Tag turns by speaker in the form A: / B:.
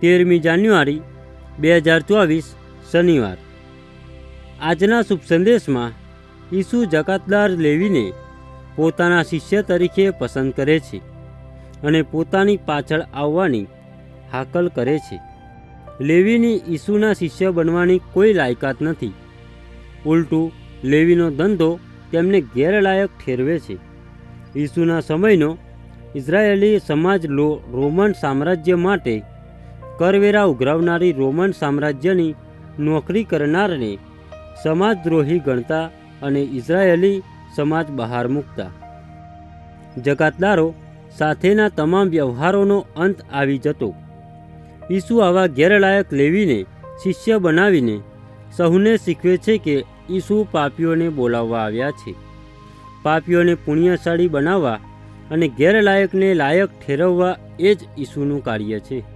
A: તેરમી જાન્યુઆરી, બે હજાર ચોવીસ, શનિવાર. આજના શુભ સંદેશમાં ઈસુ જકાતદાર લેવીને પોતાના શિષ્ય તરીકે પસંદ કરે છે અને પોતાની પાછળ આવવાની હાકલ કરે છે. લેવીની ઈસુના શિષ્ય બનવાની કોઈ લાયકાત નથી. ઉલટું, લેવીનો ધંધો તેમને ગેરલાયક ઠેરવે છે. ઈસુના સમયનો ઇઝરાયેલી સમાજ લો રોમન સામ્રાજ્ય માટે કરવેરા ઉઘરાવનારી રોમન સામ્રાજ્યની નોકરી કરનારને સમાજદ્રોહી ગણતા અને ઇઝરાયેલી સમાજ બહાર મૂકતા. જકાતદારો સાથેના તમામ વ્યવહારોનો અંત આવી જતો. ઈસુ આવા ગેરલાયક લેવીને શિષ્ય બનાવીને સહુને શીખવે છે કે ઈસુ પાપીઓને બોલાવવા આવ્યા છે. પાપીઓને પુણ્યશાળી બનાવવા અને ગેરલાયકને લાયક ઠેરવવા એ જ ઈસુનું કાર્ય છે.